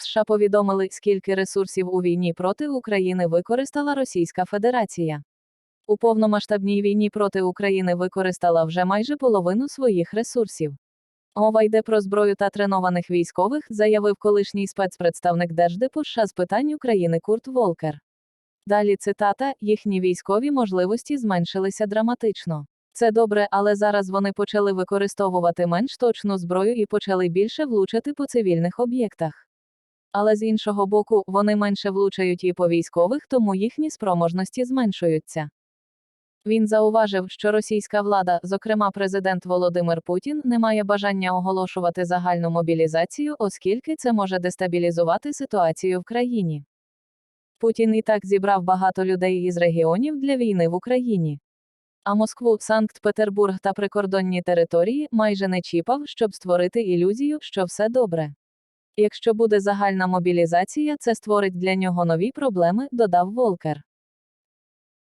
США повідомили, скільки ресурсів у війні проти України використала Російська Федерація. У повномасштабній війні проти України використала вже майже половину своїх ресурсів. Мова йде про зброю та тренованих військових, заявив колишній спецпредставник Держдепу США з питань України Курт Волкер. Далі цитата: їхні військові можливості зменшилися драматично. Це добре, але зараз вони почали використовувати менш точну зброю і почали більше влучати по цивільних об'єктах. Але з іншого боку, вони менше влучають і по військових, тому їхні спроможності зменшуються. Він зауважив, що російська влада, зокрема президент Володимир Путін, не має бажання оголошувати загальну мобілізацію, оскільки це може дестабілізувати ситуацію в країні. Путін і так зібрав багато людей із регіонів для війни в Україні. А Москву, Санкт-Петербург та прикордонні території майже не чіпав, щоб створити ілюзію, що все добре. Якщо буде загальна мобілізація, це створить для нього нові проблеми, додав Волкер.